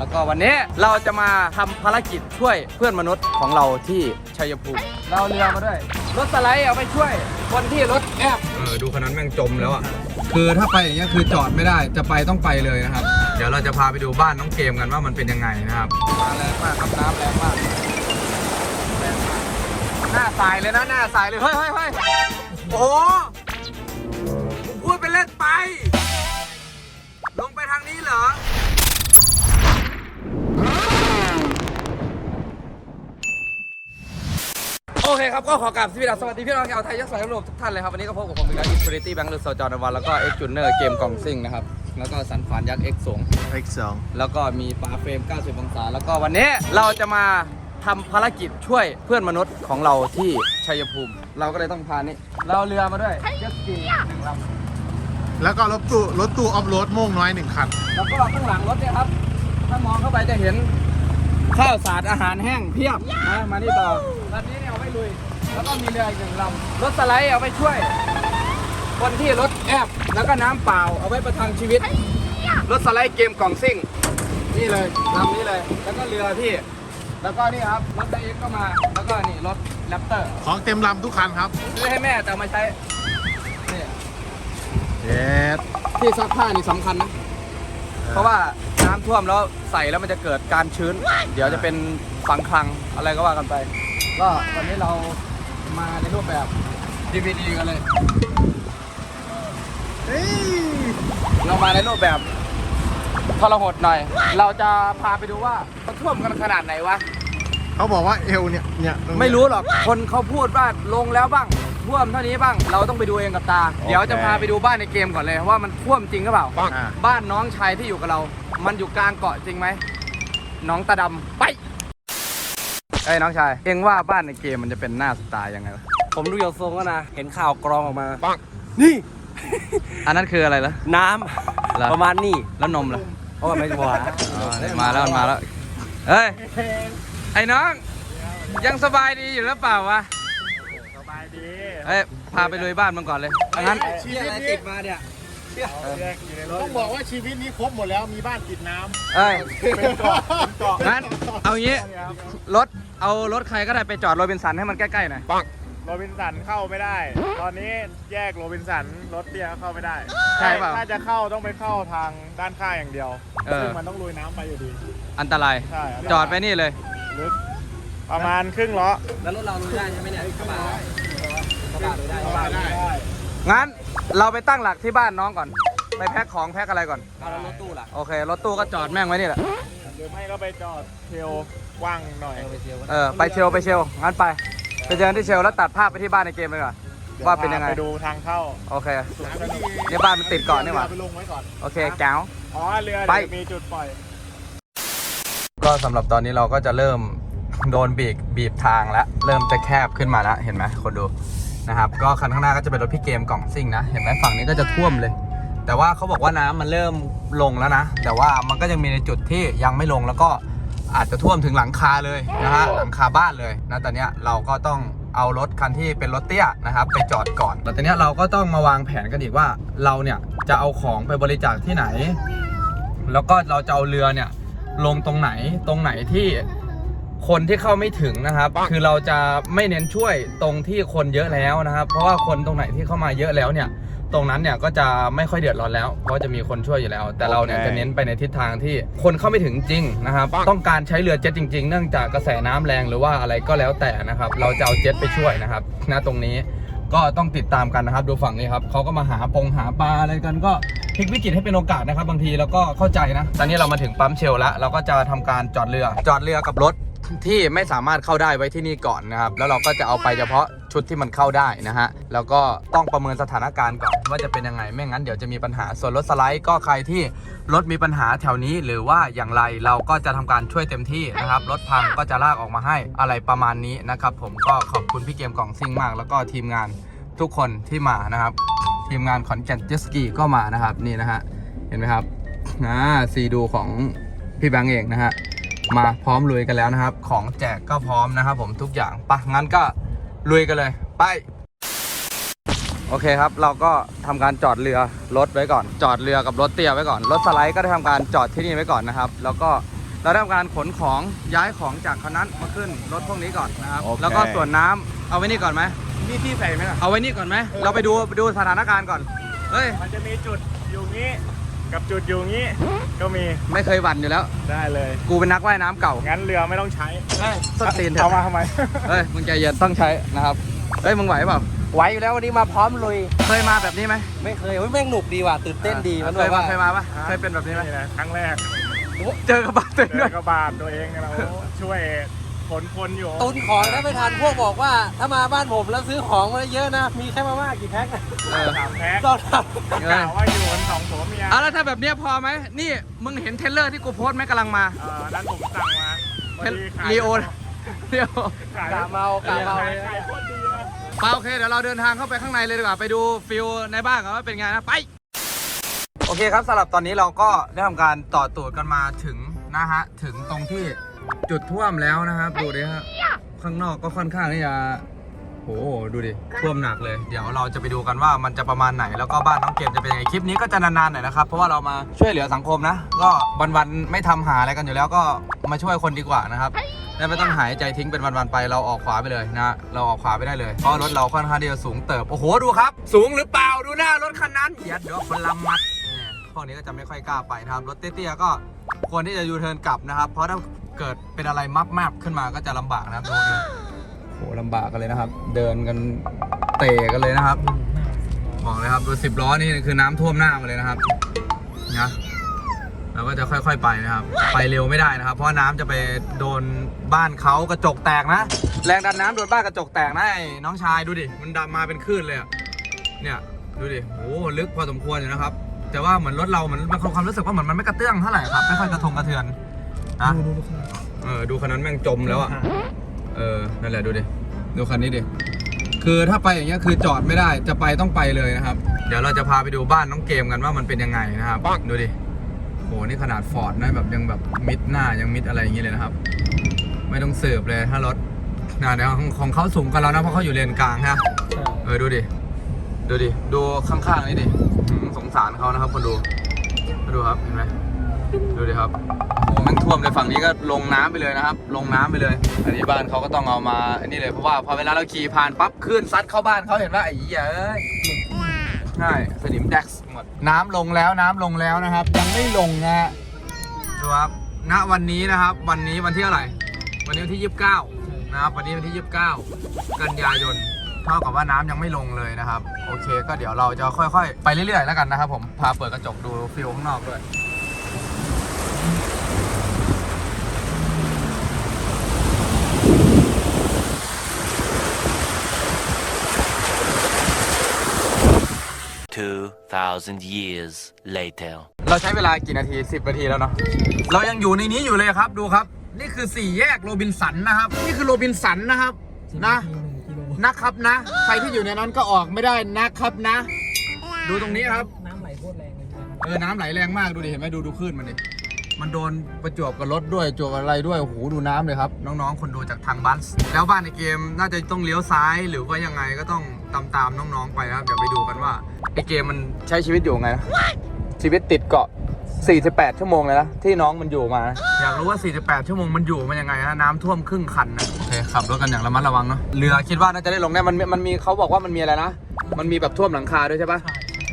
แล้วก็วันนี้เราจะมาทำภารกิจช่วยเพื่อนมนุษย์ของเราที่ชัยภูมิ เราเรือมาด้วย รถสไลด์เอาไปช่วย คนที่รถแอบเออดูคนนั้นแม่งจมแล้วอะ คือถ้าไปอย่างเงี้ยคือจอดไม่ได้จะไปต้องไปเลยนะครับ เดี๋ยวเราจะพาไปดูบ้านน้องเกมกันว่ามันเป็นยังไงนะครับมาแรงมากครับน้ำแรงมากแรงมากหน้าสายเลยนะหน้าสายเลยเฮ้ยเฮ้ยเฮ้ยโอ้โหมึงพูดไปเล่นไป เคครับ ก็ขอกราบสวัสดีพี่น้องชาวไทยยักษ์สายยุโรปทุกท่านเลยครับ วันนี้ก็พบกับผมอีกแล้วอินฟินิตี้แบงค์ลือโซจอร์นวันแล้วก็เอ็กจูเนอร์เกมกล่องซิ่งนะครับ แล้วก็สันฟานยักษ์เอ็กสูง X2 แล้วก็มีปลาเฟรม 90 องศา แล้วก็วันนี้เราจะมาทำภารกิจช่วยเพื่อนมนุษย์ของเราที่ชัยภูมิ เราก็เลยต้องพานี่เราเรือมาด้วยเจ็ตสกีหนึ่งลำ แล้วก็รถตู้รถตู้ออฟโรดโม่งน้อยหนึ่งคัน แล้วก็ข้างหลังรถเนี่ยครับ ถ้ามองเข้าไปจะเห็น ข้าวสารอาหารแห้งเพียบนะมานี่ต่อลำนี้เนี่ยเอาไว้ลุย แล้วก็มีเรืออีกหนึ่งลำรถสไลด์เอาไปช่วย คนที่รถแอบแล้วก็น้ำเปล่าเอาไว้ประทังชีวิต รถสไลด์เกมกล่องซิ่ง นี่เลยลำนี้เลย แล้วก็เรือพี่ แล้วก็นี่ครับรถไดเอ็กก็มา แล้วก็นี่รถแรปเตอร์ของเต็มลำทุกคันครับซื้อให้แม่แต่เอามาใช้นี่เย็ดที่ซักผ้านี่สำคัญนะ เพราะว่า น้ำท่วมแล้วใส่แล้วมันจะเกิดการชื้น เดี๋ยวจะเป็นฝังคลังอะไรก็ว่ากันไป ก็วันนี้เรามาในรูปแบบ DVD กันเลยเฮ้ยเรามาในรูปแบบทรหดหน่อย เราจะพาไปดูว่ามันท่วมกันขนาดไหนวะ เขาบอกว่าเอวเนี่ยเนี่ยตงเนี้ยไม่รู้หรอก คนเขาพูดว่าลงแล้วบ้าง ท่วมเท่านี้บ้าง เราต้องไปดูเองกับตา เดี๋ยวจะพาไปดูบ้านในเกมก่อนเลยว่ามันท่วมจริงหรือเปล่า อ่า บ้านน้องชายที่อยู่กับเรา มันอยู่กลางเกาะจริงไหมน้องตาดำไปเอ้ยน้องชาย เองว่าบ้านในเกมมันจะเป็นหน้าสไตล์ยังไงวะผมดูอย่างทรงแล้วนะ เห็นข่าวกรองออกมานี่ อันนั้นคืออะไรล่ะ น้เหรอำประมาณนี้แล้วนมล่ะเพราะว่าไม่หวานอ๋อเนี่ยมาแล้วมันมาแล้วเฮ้ยไอ้น้อง ยังสบายดีอยู่หรือเปล่าวะสบายดีเอ้ยพาไปลุยบ้านมันก่อนเลยงั้นชีวิตนี้ติดมาเนี่ย ต้องบอกว่าชีวิตนี้ครบหมดแล้วมีบ้านติดน้เอ้ยำเป็นเกาะเป็นเกาะงั้นเอางี้รถเอารถใครก็ได้ไปจอดโรบินสันให้มันใกล้ๆหน่อยโรบินสันเข้าไม่ได้ ตอนนี้แยกโรบินสันรถเตี้ยเข้าไม่ได้ใช่เปล่าถ้าจะเข้าต้องไปเข้าทางด้านข้างอย่างเดียวเออซึ่งมันต้องลุยน้ำไปอยู่ดี อันตรายใช่จอดไปนี่เลยลึกประมาณครึ่งล้อแล้วรถเราลุยได้ใช่ไหมเนี่ยกระบะกระบะลุยได้เข้ามาได้ งั้นเราไปตั้งหลักที่บ้านน้องก่อน ไปแพ็คของแพ็คอะไรก่อน เอาแล้วรถตู้ล่ะโอเค รถตู้ก็จอดแม่งไว้นี่แหละ หรือไม่ก็ไปจอดเทลกว้างหน่อยเออไปเที่ยวกันเออ ไปเชลไปเชลงั้นไป ไปเจอกันที่เชลแล้วตัดภาพไปที่บ้านในเกมเลยก่อนว่าเป็นยังไง ไปดูทางเข้าโอเคนี่บ้านมันติดเกาะนี่หว่าไปลงไว้ก่อน โอเคแก้ว อ๋อ เรือไป เดี๋ยวมีจุดปล่อย ก็สำหรับตอนนี้เราก็จะเริ่ม โดนบีบบีบทางแล้ว เริ่มจะแคบขึ้นมาแล้ว เห็นไหมคนดู นะครับก็คันข้างหน้าก็จะเป็นรถพี่เกมกล่องซิ่งนะ เห็นไหมฝั่งนี้ก็จะท่วมเลย แต่ว่าเขาบอกว่าน้ำมันเริ่มลงแล้วนะ แต่ว่ามันก็ยังมีในจุดที่ยังไม่ลงแล้วก็อาจจะท่วมถึงหลังคาเลยนะฮะหลังคาบ้านเลยนะตอนเนี้ยเราก็ต้องเอารถคันที่เป็นรถเตี้ยนะครับไปจอดก่อนแล้วตอนเนี้ยเราก็ต้องมาวางแผนกันอีกว่าเราเนี่ยจะเอาของไปบริจาคที่ไหน แล้วก็เราจะเอาเรือเนี่ยลงตรงไหนตรงไหนที่ คนที่เข้าไม่ถึงนะครับ คือเราจะไม่เน้นช่วยตรงที่คนเยอะแล้วนะครับ เพราะว่าคนตรงไหนที่เข้ามาเยอะแล้วเนี่ย ตรงนั้นเนี่ยก็จะไม่ค่อยเดือดร้อนแล้ว เพราะจะมีคนช่วยอยู่แล้ว แต่เราเนี่ยโอเคจะเน้นไปในทิศทางที่คนเข้าไม่ถึงจริงนะครับ ต้องการใช้เรือเจ็ตจริง ๆ เนื่องจากกระแสน้ำแรงหรือว่าอะไรก็แล้วแต่นะครับ เราจะเอาเจ็ตไปช่วยนะครับณตรงนี้ก็ต้องติดตามกันนะครับ ดูฝั่งนี้ครับเขาก็มาหาปงหาปลาอะไรกันก็พลิกวิกฤตให้เป็นโอกาสนะครับ บางทีเราก็เข้าใจนะ ตอนนี้เรามาถึงปั๊มเชลแล้วเราก็จะทำการจอดเรือ จอดเรือกับรถ ที่ไม่สามารถเข้าได้ไว้ที่นี่ก่อนนะครับ แล้วเราก็จะเอาไปเฉพาะชุดที่มันเข้าได้นะฮะ แล้วก็ต้องประเมินสถานการณ์ก่อนว่าจะเป็นยังไง ไม่งั้นเดี๋ยวจะมีปัญหา ส่วนรถสไลด์ก็ใครที่รถมีปัญหาแถวนี้ หรือว่าอย่างไรเราก็จะทำการช่วยเต็มที่นะครับ รถพังก็จะลากออกมาให้อะไรประมาณนี้นะครับ ผมก็ขอบคุณพี่เกมกล่องซิ่งมาก แล้วก็ทีมงานทุกคนที่มานะครับ ทีมงานขอนแก่นเจสกีก็มานะครับ นี่นะฮะ เห็นไหมครับ อ่าซีดูของพี่แบงค์เองนะฮะ มาพร้อมลุยกันแล้วนะครับ ของแจกก็พร้อมนะครับผมทุกอย่างปะงั้นก็ลุยกันเลย ไป โอเคครับ เราก็ทำการจอดเรือรถไว้ก่อน จอดเรือกับรถเตี้ยไว้ก่อน รถสไลด์ก็ได้ทำการจอดที่นี่ไว้ก่อนนะครับ แล้วก็เราได้ทำการขนของย้ายของจากคันนั้นมาขึ้นรถพวกนี้ก่อนนะครับ โอเค แล้วก็ส่วนน้ำเอาไว้นี่ก่อนไหม มีที่ใส่ไหมล่ะ เอาไว้นี่ก่อนไหม เราไปดูไปดูสถานการณ์ก่อน เฮ้ย มันจะมีจุดอยู่งี้ กับจุดอยู่งี้ก็มีไม่เคยหวั่นอยู่แล้ว ได้เลย กูเป็นนักว่ายน้ำเก่างั้นเรือไม่ต้องใช้เฮ้ยส้นตีนเถเอาอะมาทำไม เฮ้ยมึงใจเย็นต้องใช้นะครับเฮ้ยมึงไหวเปล่าไหวอยู่แล้ววันนี้มาพร้อมลุย เคยมาแบบนี้ไหมไม่เคยเฮ้ยแม่งหนุกดีว่ะตื่นเต้นดีมันเคแบยบมาว่าเคยมาปะเคยเป็นแบบนี้ไหมนี่แหละครั้งแรกเจอกระบะตัวเองเจด้วอยกระบาดตัวเองเนี่ยเราช่วย ขนคนอยู่ตุนของได้ไม่ทันพวกบอกว่า ถ้ามาบ้านผมแล้วซื้อของมาเยอะนะ มีแค่มาม่ากี่แพ็คอะเออสามแพ็คก็ทเออกล่าวว่าอยู่กันสองผัวเมียเอาแล้วถ้าแบบเนี้ยพอไหมนี่มึงเห็นเทรลเลอร์ที่กูโพสต์ไหมกำลังมาเออนั้นผมสั่งมาพอดีขายลีโอเดี๋ยวขายกะเมากะเมาขายเลยขายโคตรดีเลยไปโอเคเดี๋ยวเราเดินทางเข้าไปข้างในเลยดีกว่าไปดูฟิลในบ้านกันว่าเป็นไงนะไปโอเคครับสำหรับตอนนี้เราก็ได้ทำการต่อตูดกันมาถึงนะฮะถึงตรงที่ จุดท่วมแล้วนะครับ ดูดิฮะข้างนอกก็ค่อนข้างที่จะโหดูดิท่วมหนักเลย เดี๋ยวเราจะไปดูกันว่ามันจะประมาณไหนแล้วก็บ้านน้องเกมจะเป็นยังไงคลิปนี้ก็จะนานๆหน่อยนะครับเพราะว่าเรามาช่วยเหลือสังคมนะ ก็วันๆไม่ทำหาอะไรกันอยู่แล้วก็มาช่วยคนดีกว่านะครับและไม่ต้องหายใจทิ้งเป็นวันๆไปเราออกขวาไปเลยนะเราออกขวาไปได้เลยเพราะรถเราค่อนข้างที่จะสูงเติบโอ้โหดูครับ สูงหรือเปล่าดูหน้ารถคันนั้นยัดเดี๋ยวคนลำมัดเนี่ยพวกนี้ก็จะไม่ค่อยกล้าไปนะครับรถเตี้ยๆก็ควรที่จะยูเทิร์นกลับนะครับ เพราะถ้า เกิดเป็นอะไรมับๆขึ้นมาก็จะลำบากนะครับดูดิโหลำบากกันเลยนะครับ เดินกันเตะกันเลยนะครับบอกเลยครับดูสิบล้อนี่คือน้ำท่วมหน้ามาเลยนะครับนะเราก็จะค่อย ๆ ไปนะครับ ไปเร็วไม่ได้นะครับ เพราะว่าน้ำจะไปโดนบ้านเขากระจกแตกนะ แรงดันน้ำโดนบ้านกระจกแตกนะไอ้น้องชายดูดิ มันดำมาเป็นคลื่นเลยอะเนี่ยดูดิโอ้ลึกพอสมควรอยู่นะครับ แต่ว่าเหมือนรถเราเหมือนมันความรู้สึกว่าเหมือนมันไม่กระเตื้องเท่าไหร่ครับ ไม่ค่อยกระทงกระเทือน นะเออดูคันนั้นแม่งจมแล้วอะเออ นั่นแหละดูดิ ดูคันนี้ดิ คือถ้าไปอย่างเงี้ยคือจอดไม่ได้ จะไปต้องไปเลยนะครับ เดี๋ยวเราจะพาไปดูบ้านน้องเกมกันว่ามันเป็นยังไงนะครับ ดูดิ โห นี่ขนาดฟอร์ดนะแบบยังแบบมิดหน้ายังมิดอะไรอย่างเงี้ยเลยนะครับ ไม่ต้องสืบเลยถ้ารถนะเดี๋ยวของของเขาสูงกันแล้วนะเพราะเขาอยู่เลนกลางฮะ เออดูดิ ดูดิ ดูข้างๆนี่ดิหืมสงสารเขานะครับคนดูมาดูครับเห็นไหมดูดิครับโอ้โหแมันท่ วมเลยฝั่งนี้ก็ลงน้ำไปเลยนะครับ ลงน้ำไปเลย อันนี้บ้านเขาก็ต้องเอามาอันนี้เลยเพราะว่าพอเวลาเราขี่ผ่านปั๊บคลื่นซัดเข้าบ้านเขาเห็นว่าไอ้เหี้ยเอ้ยใช่สนิมแดกหมดน้ำลงแล้วน้ำลงแล้วนะครับ ยังไม่ลงนะฮะดูครับณวันนี้นะครับ วันนี้วันที่เท่าไหร่วันนี้วันที่ 29 นะครับ วันนี้วันที่ 29 กันยายนเท่ากับว่าน้ำยังไม่ลงเลยนะครับ โอเค ก็เดี๋ยวเราจะค่อยๆ ไปเรื่อยๆ แล้วกันนะครับผม พาเปิดกระจกดูฟิลข้างนอกด้วย 2,000 years later. เราใช้เวลากี่นาที 10 นาทีแล้วเนาะ เรายังอยู่ในนี้อยู่เลยครับ ดูครับ นี่คือสี่แยกโรบินสันนะครับ นี่คือโรบินสันนะครับ นะ นะครับนะ ใครที่อยู่ในนั้นก็ออกไม่ได้นะครับนะ ดูตรงนี้ครับ น้ำไหลโคตรแรงเลยเออ น้ำไหลแรงมาก ดูดิ เห็นไหมดูดูคลื่นมันดิมันโดนประจวบกับรถด้วยจวบอะไรด้วยโอ้โหดูน้ำเลยครับ น้องๆ คนดูจากทางบัส แล้วบ้านในเกมน่าจะต้องเลี้ยวซ้ายหรือว่ายังไงก็ต้อง ตามตามๆน้องๆไปนะครับเดี๋ยวไปดูกันว่าไอเกมมันใช้ชีวิตอยู่ไงนะชีวิตติดเกาะ 48 ชั่วโมงเลยนะที่น้องมันอยู่มา อยากรู้ว่า 48 ชั่วโมงมันอยู่มันยังไงนะน้ำท่วมครึ่งคันนะโอเคขับรถกันอย่างระมัดระวังเนาะเรือคิดว่าน่าจะได้ลงแน่มันมันมีเขาบอกว่ามันมีอะไรนะ มันมีแบบท่วมหลังคาด้วยใช่ปะ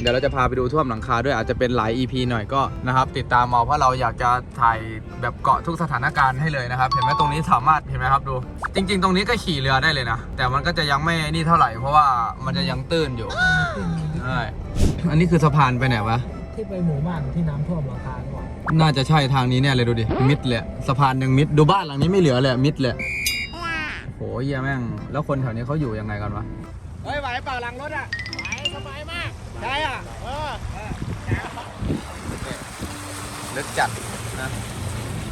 เดี๋ยวเราจะพาไปดูท่วมหลังคาด้วยอาจจะเป็นหลาย EP หน่อยก็นะครับติดตามเอาเพราะเราอยากจะถ่ายแบบเกาะทุกสถานการณ์ให้เลยนะครับ เห็นไหมตรงนี้สามารถเห็นไหมครับดู จริง ๆ ตรงนี้ก็ขี่เรือได้เลยนะ แต่มันก็จะยังไม่นี่เท่าไหร่ เพราะว่ามันจะยังตื้นอยู่ใช่อันนี้คือสะพานไปไหนวะที่ไปหมู่บ้านที่น้ำท่วมหลังคาหรือเปล่าน่าจะใช่ทางนี้เนี่ยเลยดูดิมิดเลยสะพานยังมิดดูบ้านหลังนี้ไม่เหลือเลยมิดเลยโหเหี้ยแม่ง แล้วคนแถวนี้เขาอยู่ยังไงกันวะเฮ้ยไหวเปล่าหลังรถอะไหวสบายมากใช่อะเออ ลึก จัดนะ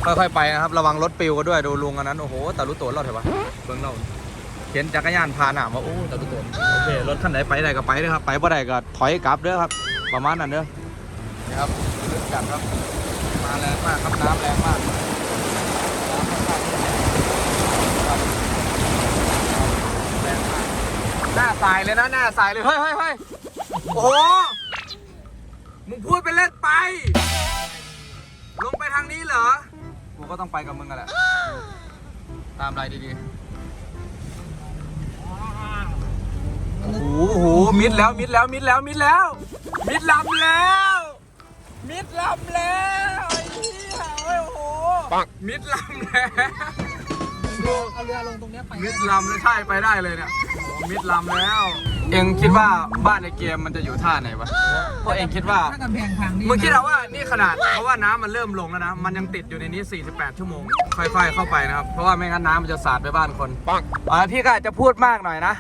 ค่อยๆไปนะครับ ระวังรถปิวกันด้วยดูลุงอันนั้นโอ้โหตาลุโตนเราเถอะวะเบิ้งเราเข็นจักรยานพาหนามาโอ้ตาลุโตนโอเครถคันไหนไปได้ก็ไปเด้อครับ ไปบ่ได้ก็ถอยกลับเด้อครับ ประมาณนั้นเด้อนี่ครับลึกจัดครับมาแรงมากครับน้ำแรงมากน้ำค่อนข้างครับแรงมากหน้าสายเลยนะหน้าสายเลยเฮ้ยเฮ้ยเฮ้ยโอ้โหมึงพูดไปเล่นไป ลงไปทางนี้เหรอผก็ต้องไปกับมึงกันแหละ ตามรายดีๆ โอ้โหโอ้โห มิดแล้ว มิดแล้ว มิดแล้ว มิดแล้ว มิดลำแล้ว มิดลำแล้วไอ้เหี้ยโอ้ยโอ้โห มิดลำแล้ว เอาเรือลงตรงเนี้ยไปมิดลำเลยใช่ไปได้เลยเนี่ยโอ้มิดลำแล้ว เองคิดว่าบ้านในเกมมันจะอยู่ท่าไหนวะเพราะเองคิดว่าถ้ากำแพงพังนี่มึงคิดเอาว่านี่ขนาดเพราะว่าน้ำมันเริ่มลงแล้วนะ มันยังติดอยู่ในนี้ 48 ชั่วโมง ค่อย ๆ เข้าไปนะครับ เพราะว่าไม่งั้นน้ำมันจะสาดไปบ้านคนปังอ่าพี่ก็อาจจะพูดมากหน่อยนะ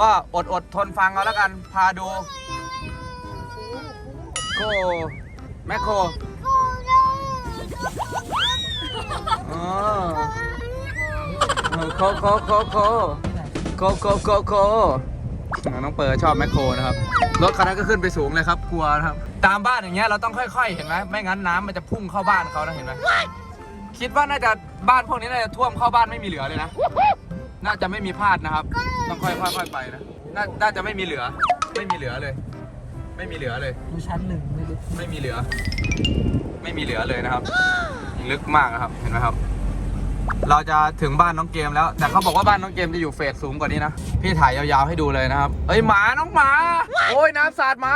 ว่าอดอดทนฟังเอาแล้วกัน พาดูโคแมคโค โคโคโคโคโคโคโคโคน้องเปิดชอบแมคโครนะครับ รถคันนั้นก็ขึ้นไปสูงเลยครับ กลัวนะครับ ตามบ้านอย่างเงี้ยเราต้องค่อย ๆ เห็นไหมไม่งั้นน้ำมันจะพุ่งเข้าบ้านเขานะเห็นไหมคิดว่าน่าจะบ้านพวกนี้น่าจะท่วมเข้าบ้านไม่มีเหลือเลยนะ น่าจะไม่มีพลาดนะครับ ต้องค่อยๆค่อยๆไปนะน่าน่าจะไม่มีเหลือ ไม่มีเหลือเลย ไม่มีเหลือเลยดูชั้นหนึ่งไม่รู้ไม่มีเหลือ ไม่มีเหลือเลยนะครับ ลึกมากนะครับ เห็นไหมครับ เราจะถึงบ้านน้องเกมแล้ว แต่เขาบอกว่าบ้านน้องเกมจะอยู่เฟสสูงกว่านี้นะ พี่ถ่ายยาวๆให้ดูเลยนะครับ เอ้ยหมาน้องหมา โอ้ยน้ำสาดหมา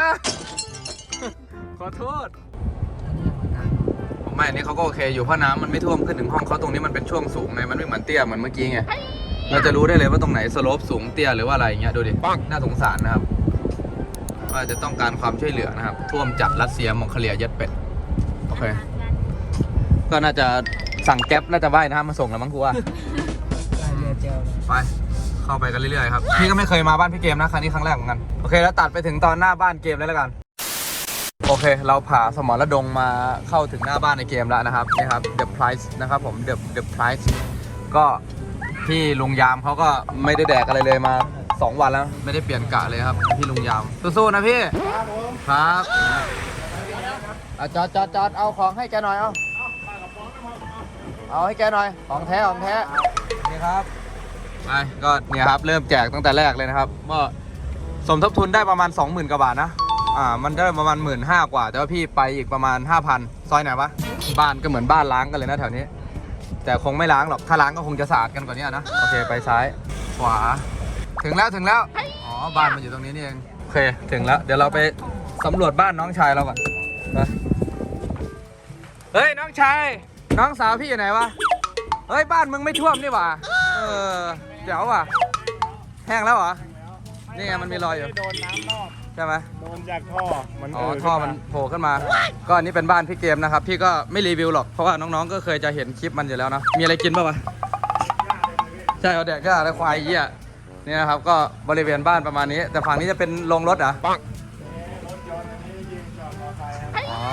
ขอโทษผมไม่อันนี้เขาก็โอเคอยู่เพราะน้ำมันไม่ท่วมขึ้นถึงห้องเขาตรงนี้มันเป็นช่วงสูงไงมันไม่เหมือนเตี้ยเหมือนเมื่อกี้ไง เราจะรู้ได้เลยว่าตรงไหนสโลปสูงเตี้ยหรือว่าอะไรอย่างเงี้ยดูดิน่าสงสารนะครับว่าจะต้องการความช่วยเหลือนะครับ ท่วมจัดรัสเซียมองโคเลียเยัดเป็ด โอเค ก็น่าจะ สั่งแก๊ปน่าจะว่ายน้ำมาส่งแล้วมั้งกูว่าลายเรือเจลเลยไป เข้าไปกันเรื่อยๆครับ พี่ก็ไม่เคยมาบ้านพี่เกมนะครั้งนี้ครั้งแรกเหมือนกัน โอเค แล้วตัดไปถึงตอนหน้าบ้านเกมเลยแล้วกัน โอเค เราผ่าสมอระดงมาเข้าถึงหน้าบ้านในเกมแล้วนะครับ นี่ครับ The Price นะครับผม The The Price ก็พี่ลุงยามเขาก็ไม่ได้แดกอะไรเลยมา 2 วันแล้ว ไม่ได้เปลี่ยนกะเลยครับ พี่ลุงยาม สู้ๆนะพี่ ครับอะจอดจอดจอดเอาของให้แกหน่อยเอา เอาให้แกหน่อย ของแท้ของแท้นี่ครับไปก็เนี่ยครับเริ่มแจกตั้งแต่แรกเลยนะครับก็สมทบทุนได้ประมาณ 20,000กว่าบาทนะอ่ามันได้ประมาณ1 5ื่นกว่า แต่ว่าพี่ไปอีกประมาณ 5,000 ซอยไหนวะบ้านก็เหมือนบ้านล้างกันเลยนะแถวนี้ แต่คงไม่ล้างหรอกถ้าล้างก็คงจะสะอาดกันกว่านี้นะโอเคไปซ้ายขวา ถึงแล้วถึงแล้วอ๋อบ้านมันอยู่ตรงนี้นี่เองโอเคถึงแล้ว เดี๋ยวเราไปสำรวจบ้านน้องชายเราก่อนไปเฮ้ยน้องชาย น้องสาวพี่อยู่ไหนวะ เฮ้ยบ้านมึงไม่ท่วมนี่หว่า เออเจ๋วว่ะ แห้งแล้วเหรอ นี่ไงมันมีรอยอยู่ โดนน้ำนอกใช่ไหมโดนจากท่อ มันอ๋อเขึ้ท่อมันโผล่ขึ้นมา ก็อันนี้เป็นบ้านพี่เกมนะครับ พี่ก็ไม่รีวิวหรอก เพราะว่าน้องๆ ก็เคยจะเห็นคลิปมันอยู่แล้วนะมีอะไรกินป่าวะ ใช่เอาแดกก็แล้วควายเยี่ยนี่นะครับก็บริเวณบ้านประมาณนี้ แต่ฝั่งนี้จะเป็นโรงรถเหรอะอ๋อ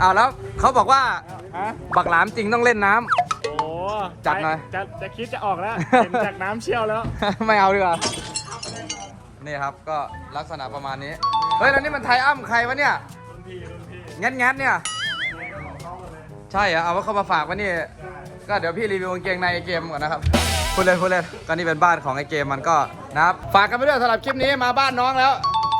อ้าวแล้วเขาบอกว่า ฮะบักหลามจริงต้องเล่นน้ำ โอ้จัดหน่อย จะจะคิดจะออกแล้วเห็นจากน้ำเชี่ยวแล้ว ไม่เอาดีกว่า นี่ครับก็ลักษณะประมาณนี้ เฮ้ย แล้วนี่มันไทยอ้ำใครวะเนี่ยงัดงัดๆเนี่ย ใช่เหรอเอาว่าเข้ามาฝากวะนี่ ก็เดี๋ยวพี่รีวิวกางเกงในไอเกมก่อนนะครับ พูดเล่นพูดเล่นก็นี่เป็นบ้านของไอเกมมันก็นะครับ ฝากกันไปด้วยสำหรับคลิปนี้มาบ้านน้องแล้ว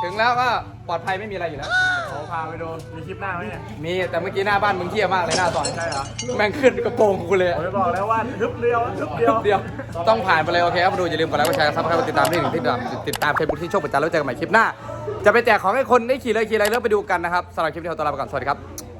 ถึงแล้วก็ปลอดภัยไม่มีอะไรอยู่แล้วโอ้ พาไปดูมีคลิปหน้าไหมเนี่ยมีแต่เมื่อกี้หน้าบ้านมึงเที่ยมากเลยหน้าซอยใช่เหรอแม่งขึ้นกระโปรงกูเลยผมจะบอกแล้วว่าทึบเดียวทึบเดียวเดียว ต้องผ่านไปเลยโอเคครับมาดูอย่าลืมกดไลค์กดแชร์ซับสไครต์ติดตามที่หนึ่งที่ติดตามติดตามเฟซบุ๊กที่โชคประจันแล้วเจอกันใหม่คลิปหน้า จะไปแจกของให้คนได้ขี่เลยขี่อะไรเริ่มไปดูกันนะครับสำหรับคลิปนี้ขอตัวลาไปก่อนสวัสดีครับ